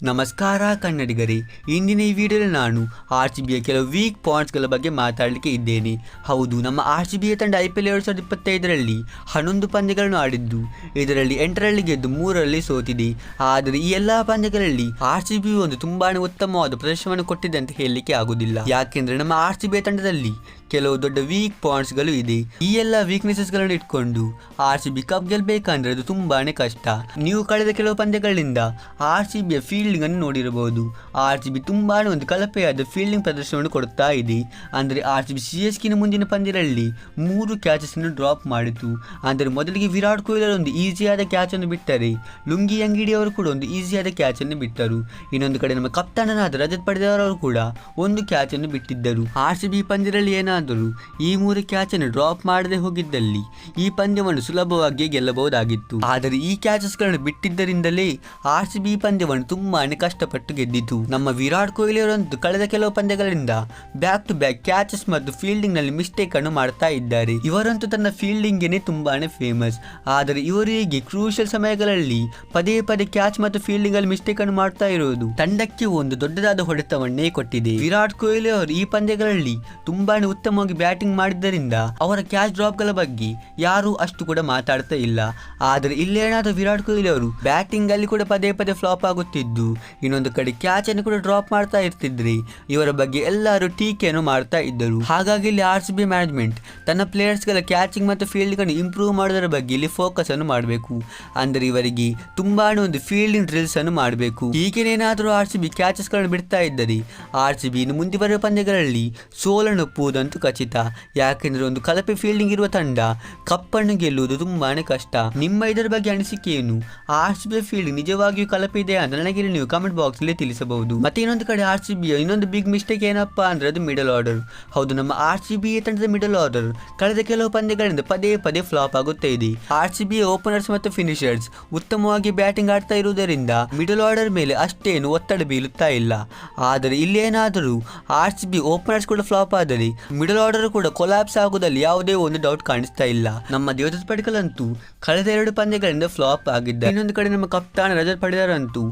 ನಮಸ್ಕಾರ ಕನ್ನಡಿಗರೇ, ಇಂದಿನ ಈ ವಿಡಿಯೋದಲ್ಲಿ ನಾನು ಆರ್ ಸಿ ಬಿಯ ಕೆಲವು ವೀಕ್ ಪಾಯಿಂಟ್ಸ್ಗಳ ಬಗ್ಗೆ ಮಾತಾಡಲಿಕ್ಕೆ ಇದ್ದೇನೆ. ಹೌದು, ನಮ್ಮ ಆರ್ ಸಿ ಬಿಯ ತಂಡ ಐ ಪಿ ಎಲ್ ಎರಡು ಸಾವಿರದ ಇಪ್ಪತ್ತೈದರಲ್ಲಿ ಹನ್ನೊಂದು ಪಂದ್ಯಗಳನ್ನು ಆಡಿದ್ದು, ಇದರಲ್ಲಿ ಎಂಟರಲ್ಲಿ ಗೆದ್ದು ಮೂರರಲ್ಲಿ ಸೋತಿದೆ. ಆದರೆ ಈ ಎಲ್ಲ ಪಂದ್ಯಗಳಲ್ಲಿ ಆರ್ ಸಿ ಬಿ ಒಂದು ತುಂಬಾನೇ ಉತ್ತಮವಾದ ಪ್ರದರ್ಶನವನ್ನು ಕೊಟ್ಟಿದೆ ಅಂತ ಹೇಳಲಿಕ್ಕೆ ಆಗುದಿಲ್ಲ ಯಾಕೆಂದ್ರೆ ನಮ್ಮ ಆರ್ ಸಿ ಬಿಯ ತಂಡದಲ್ಲಿ ಕೆಲವು ದೊಡ್ಡ ವೀಕ್ ಪಾಯಿಂಟ್ಸ್ಗಳು ಇದೆ. ಈ ಎಲ್ಲ ವೀಕ್ನೆಸಸ್ಗಳನ್ನು ಇಟ್ಕೊಂಡು ಆರ್ ಸಿ ಬಿ ಕಪ್ ಗೆಲ್ಲಬೇಕಂದ್ರೆ ಅದು ತುಂಬಾನೇ ಕಷ್ಟ. ನೀವು ಕಳೆದ ಕೆಲವು ಪಂದ್ಯಗಳಿಂದ ಆರ್ ಸಿ ಬಿಯ ಫೀಲ್ಡಿಂಗ್ ಅನ್ನು ನೋಡಿರಬಹುದು. ಆರ್ ಸಿ ಬಿ ತುಂಬಾ ಒಂದು ಕಳಪೆಯಾದ ಫೀಲ್ಡಿಂಗ್ ಪ್ರದರ್ಶನವನ್ನು ಕೊಡುತ್ತಾ ಇದೆ. ಅಂದ್ರೆ R C B C S ಕಿನ ಮುಂದಿನ ಪಂದ್ಯದಲ್ಲಿ ಮೂರು ಕ್ಯಾಚಸ್ ಅನ್ನು ಡ್ರಾಪ್ ಮಾಡಿತು. ಅಂದರೆ ಮೊದಲಿಗೆ ವಿರಾಟ್ ಕೊಹ್ಲಿ ಒಂದು ಈಸಿಯಾದ ಕ್ಯಾಚ್ ಅನ್ನು ಬಿಟ್ಟರೆ ಲುಂಗಿ ಅಂಗಿಡಿ ಅವರು ಕೂಡ ಒಂದು ಈಸಿಯಾದ ಕ್ಯಾಚ್ ಅನ್ನು ಬಿಟ್ಟರು. ಇನ್ನೊಂದು ಕಡೆ ನಮ್ಮ ಕಪ್ತಾನನಾದ ರಜತ್ ಪಡೆದವರು ಕೂಡ ಒಂದು ಕ್ಯಾಚ್ ಅನ್ನು ಬಿಟ್ಟಿದ್ದರು. ಆರ್ ಸಿ ಬಿ ಪಂದ್ಯದಲ್ಲಿ ಏನಾದರೂ ಈ ಮೂರು ಕ್ಯಾಚ್ ಅನ್ನು ಡ್ರಾಪ್ ಮಾಡದೆ ಹೋಗಿದ್ದಲ್ಲಿ ಈ ಪಂದ್ಯವನ್ನು ಸುಲಭವಾಗಿ ಗೆಲ್ಲಬಹುದಾಗಿತ್ತು. ಆದರೆ ಈ ಕ್ಯಾಚಸ್ಗಳನ್ನು ಬಿಟ್ಟಿದ್ದರಿಂದಲೇ ಆರ್ ಸಿ ಬಿ ಪಂದ್ಯವನ್ನು ತುಂಬಾನೇ ಕಷ್ಟಪಟ್ಟು ಗೆದ್ದಿತು ನಮ್ಮ ವಿರಾಟ್ ಕೊಹ್ಲಿ ಅವರಂತೂ ಕಳೆದ ಕೆಲವು ಪಂದ್ಯಗಳಿಂದ ಬ್ಯಾಕ್ ಟು ಬ್ಯಾಕ್ ಕ್ಯಾಚಸ್ ಮತ್ತು ಫೀಲ್ಡಿಂಗ್ನಲ್ಲಿ ಮಿಸ್ಟೇಕ್ ಅನ್ನು ಮಾಡ್ತಾ ಇದ್ದಾರೆ. ಇವರಂತೂ ತನ್ನ ಫೀಲ್ಡಿಂಗ್ ತುಂಬಾನೇ ಫೇಮಸ್ ಆದರೆ ಇವರಿಗೆ ಕ್ರೂಷಿಯಲ್ ಸಮಯಗಳಲ್ಲಿ ಪದೇ ಪದೇ ಕ್ಯಾಚ್ ಮತ್ತು ಫೀಲ್ಡಿಂಗ್ ಅಲ್ಲಿ ಮಿಸ್ಟೇಕ್ ಅನ್ನು ಮಾಡ್ತಾ ಇರುವುದು ತಂಡಕ್ಕೆ ಒಂದು ದೊಡ್ಡದಾದ ಹೊಡೆತವನ್ನೇ ಕೊಟ್ಟಿದೆ. ವಿರಾಟ್ ಕೊಹ್ಲಿ ಅವರು ಈ ಪಂದ್ಯಗಳಲ್ಲಿ ತುಂಬಾನೇ ಉತ್ತಮವಾಗಿ ಬ್ಯಾಟಿಂಗ್ ಮಾಡಿದ್ದರಿಂದ ಅವರ ಕ್ಯಾಚ್ ಡ್ರಾಪ್ಗಳ ಬಗ್ಗೆ ಯಾರು ಅಷ್ಟು ಕೂಡ ಮಾತಾಡ್ತಾ ಇಲ್ಲ. ಆದರೆ ಇಲ್ಲೇನಾದ್ರೂ ವಿರಾಟ್ ಕೊಹ್ಲಿ ಅವರು ಬ್ಯಾಟಿಂಗ್ ಅಲ್ಲಿ ಕೂಡ ಪದೇ ಪದೇ ಫ್ಲಾಪ್ ಆಗುತ್ತಿದ್ದು. ಇನ್ನೊಂದು ಕಡೆ ಕ್ಯಾಚ್ ಅನ್ನು ಕೂಡ ಡ್ರಾಪ್ ಮಾಡ್ತಾ ಇರ್ತಿದ್ರಿ. ಇವರ ಬಗ್ಗೆ ಎಲ್ಲರೂ ಟೀಕೆಯನ್ನು ಮಾಡ್ತಾ ಇದ್ದರು. ಹಾಗಾಗಿ ಇಲ್ಲಿ ಆರ್ ಸಿ ಬಿ ಮ್ಯಾನೇಜ್ಮೆಂಟ್ ತನ್ನ ಪ್ಲೇಯರ್ಸ್ಗಳ ಕ್ಯಾಚಿಂಗ್ ಮತ್ತು ಫೀಲ್ಡಿಂಗ್ ಅನ್ನು ಇಂಪ್ರೂವ್ ಮಾಡೋದರ ಬಗ್ಗೆ ಇಲ್ಲಿ ಫೋಕಸ್ ಅನ್ನು ಮಾಡಬೇಕು. ಅಂದರೆ ಇವರಿಗೆ ತುಂಬಾ ಒಂದು ಫೀಲ್ಡಿಂಗ್ ಡ್ರಿಲ್ಸ್ ಅನ್ನು ಮಾಡಬೇಕು. ಈಗೇನೇನಾದರೂ ಆರ್ ಸಿ ಬಿ ಕ್ಯಾಚಸ್ಗಳನ್ನು ಬಿಡ್ತಾ ಇದ್ದರೆ ಆರ್ ಸಿ ಬಿ ಇನ್ನು ಮುಂದೆ ಬರುವ ಪಂದ್ಯಗಳಲ್ಲಿ ಸೋಲನ್ನು ಒಪ್ಪುವುದಂತೂ ಖಚಿತ. ಯಾಕೆಂದ್ರೆ ಒಂದು ಕಳಪೆ ಫೀಲ್ಡಿಂಗ್ ಇರುವ ತಂಡ ಕಪ್ಪನ್ನು ಗೆಲ್ಲುವುದು ತುಂಬಾನೇ ಕಷ್ಟ. ನಿಮ್ಮ ಇದರ ಬಗ್ಗೆ ಅನಿಸಿಕೆ ಏನು? ಆರ್ ಸಿ ಬಿ ಫೀಲ್ಡಿಂಗ್ ನಿಜವಾಗಿಯೂ ಕಲಪೆ ಇದೆ ಅಂತ ನನಗೆ ನೀವು ಕಮೆಂಟ್ ಬಾಕ್ಸ್ ಅಲ್ಲಿ ತಿಳಿಸಬಹುದು. ಮತ್ತೆ ಇನ್ನೊಂದು ಕಡೆ ಆರ್ ಸಿ ಬಿ ಇನ್ನೊಂದು ಬಿಗ್ ಮಿಸ್ಟೇಕ್ ಏನಪ್ಪಾ ಅಂದ್ರೆ ಅದು ಮಿಡಲ್ ಆರ್ಡರ್ ಹೌದು, ನಮ್ಮ ಆರ್ ಸಿ ಬಿ ತಂಡದ ಮಿಡಲ್ ಆರ್ಡರ್ ಕಳೆದ ಕೆಲವು ಪಂದ್ಯಗಳಿಂದ ಪದೇ ಪದೇ ಫ್ಲಾಪ್ ಆಗುತ್ತಾ ಇದೆ. ಆರ್ ಸಿ ಬಿ ಓಪನರ್ಸ್ ಮತ್ತು ಫಿನಿಷರ್ಸ್ ಉತ್ತಮವಾಗಿ ಬ್ಯಾಟಿಂಗ್ ಆಡ್ತಾ ಇರುವುದರಿಂದ ಮಿಡಲ್ ಆರ್ಡರ್ ಮೇಲೆ ಅಷ್ಟೇನು ಒತ್ತಡ ಬೀಳುತ್ತಾ ಇಲ್ಲ. ಆದರೆ ಇಲ್ಲೇನಾದರೂ ಆರ್ ಸಿ ಬಿ ಓಪನರ್ಸ್ ಕೂಡ ಫ್ಲಾಪ್ ಆದರೆ ಮಿಡಲ್ ಆರ್ಡರ್ ಕೂಡ ಕೊಲಾಪ್ಸ್ ಆಗುವುದಲ್ಲಿ ಯಾವುದೇ ಒಂದು ಡೌಟ್ ಕಾಣಿಸ್ತಾ ಇಲ್ಲ. ನಮ್ಮ ದೇವದತ್ ಪಡಿಕಲ್ ಅಂತೂ ಕಳೆದ ಎರಡು ಪಂದ್ಯಗಳಿಂದ ಫ್ಲಾಪ್ ಆಗಿದ್ದ ಇನ್ನೊಂದು ಕಡೆ ನಮ್ಮ ಕಪ್ತಾನ ರಜತ್ ಪಡೆದರಂತೂ ಅಂತೂ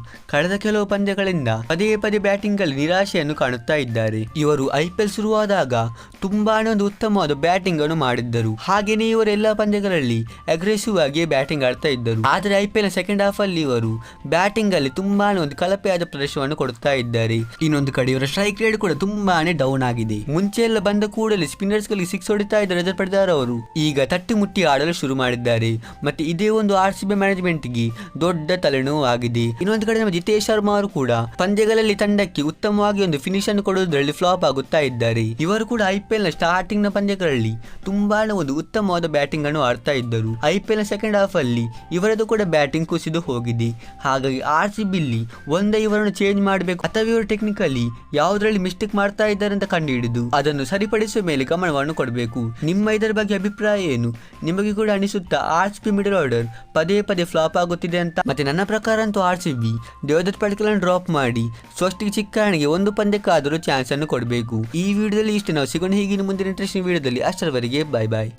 ಕೆಲವು ಪಂದ್ಯಗಳಿಂದ ಪದೇ ಪದೇ ಬ್ಯಾಟಿಂಗ್ ಅಲ್ಲಿ ನಿರಾಶೆಯನ್ನು ಕಾಣುತ್ತಾ ಇದ್ದಾರೆ. ಇವರು ಐಪಿಎಲ್ ಶುರುವಾದಾಗ ತುಂಬಾನೇ ಒಂದು ಉತ್ತಮವಾದ ಬ್ಯಾಟಿಂಗ್ ಅನ್ನು ಮಾಡಿದ್ದರು. ಹಾಗೇನೇ ಇವರು ಎಲ್ಲ ಪಂದ್ಯಗಳಲ್ಲಿ ಅಗ್ರೆಸಿವ್ ಆಗಿ ಬ್ಯಾಟಿಂಗ್ ಆಡ್ತಾ ಇದ್ದರು. ಆದರೆ ಐಪಿಎಲ್ ಸೆಕೆಂಡ್ ಹಾಫ್ ಅಲ್ಲಿ ಇವರು ಬ್ಯಾಟಿಂಗ್ ಅಲ್ಲಿ ತುಂಬಾನೇ ಒಂದು ಕಳಪೆಯಾದ ಪ್ರದರ್ಶನವನ್ನು ಕೊಡುತ್ತಾ ಇದ್ದಾರೆ. ಇನ್ನೊಂದು ಕಡೆ ಇವರ ಸ್ಟ್ರೈಕ್ ರೇಟ್ ಕೂಡ ತುಂಬಾನೇ ಡೌನ್ ಆಗಿದೆ. ಮುಂಚೆ ಎಲ್ಲ ಬಂದ ಕೂಡಲೇ ಸ್ಪಿನ್ನರ್ಸ್ ಗಳಿಗೆ ಸಿಕ್ಸ್ ಹೊಡಿತಾ ಇದ್ದ ರಜತ್ ಅವರು ಈಗ ತಟ್ಟಿ ಮುಟ್ಟಿ ಆಡಲು ಶುರು ಮಾಡಿದ್ದಾರೆ. ಮತ್ತೆ ಇದೇ ಒಂದು ಆರ್ ಸಿ ಬಿ ಮ್ಯಾನೇಜ್ಮೆಂಟ್ಗೆ ದೊಡ್ಡ ತಲೆನೋವು ಆಗಿದೆ. ಇನ್ನೊಂದು ಕಡೆ ನಮ್ಮ ಜಿತೇಶ್ ಶರ್ಮಾ ಕೂಡ ಪಂದ್ಯಗಳಲ್ಲಿ ತಂಡಕ್ಕೆ ಉತ್ತಮವಾಗಿ ಒಂದು ಫಿನಿಶ್ ಅನ್ನು ಕೊಡುವುದರಲ್ಲಿ ಫ್ಲಾಪ್ ಆಗುತ್ತಾ ಇದ್ದಾರೆ. ಇವರು ಕೂಡ ಐಪಿಎಲ್ನ ಸ್ಟಾರ್ಟಿಂಗ್ನ ಪಂದ್ಯಗಳಲ್ಲಿ ತುಂಬಾನೇ ಒಂದು ಉತ್ತಮವಾದ ಬ್ಯಾಟಿಂಗ್ ಅನ್ನು ಆಡ್ತಾ ಇದ್ದರು. ಐಪಿಎಲ್ನ ಸೆಕೆಂಡ್ ಹಾಫ್ ಅಲ್ಲಿ ಇವರದು ಕೂಡ ಬ್ಯಾಟಿಂಗ್ ಕುಸಿದು ಹೋಗಿದೆ. ಹಾಗಾಗಿ ಆರ್ ಸಿ ಬಿಲ್ಲಿ ಒಂದೇ ಇವರನ್ನು ಚೇಂಜ್ ಮಾಡಬೇಕು ಅಥವಾ ಇವರು ಟೆಕ್ನಿಕಲಿ ಯಾವುದರಲ್ಲಿ ಮಿಸ್ಟೇಕ್ ಮಾಡ್ತಾ ಇದ್ದಾರೆ ಅಂತ ಕಂಡುಹಿಡಿದು ಅದನ್ನು ಸರಿಪಡಿಸುವ ಮೇಲೆ ಗಮನವನ್ನು ಕೊಡಬೇಕು. ನಿಮ್ಮ ಇದರ ಬಗ್ಗೆ ಅಭಿಪ್ರಾಯ ಏನು? ನಿಮಗೆ ಕೂಡ ಅನಿಸುತ್ತಾ R C B middle order ಪದೇ ಪದೇ ಫ್ಲಾಪ್ ಆಗುತ್ತಿದೆ ಅಂತ? ಮತ್ತೆ ನನ್ನ ಪ್ರಕಾರ ಅಂತೂ ಆರ್ ಸಿ ಬಿ ದೇವದತ್ ಪಡಿಕಲನ್ನು ಡ್ರಾಪ್ ಮಾಡಿ. ಸ್ವಸ್ತಿಗೆ ಚಿಕ್ಕಾಣಿಗೆ ಒಂದು ಪಂದ್ಯಕ್ಕಾದರೂ ಚಾನ್ಸ್ ಅನ್ನು ಕೊಡಬೇಕು. ಈ ವಿಡಿಯೋದಲ್ಲಿ ಇಷ್ಟು. ನಾವು ಸಿಗೋಣ ಹೀಗಿನ ಮುಂದಿನ ಇಂಟ್ರೆಸ್ಟಿಂಗ್ ವಿಡಿಯೋದಲ್ಲಿ ಅಷ್ಟರವರೆಗೆ ಬಾಯ್ ಬಾಯ್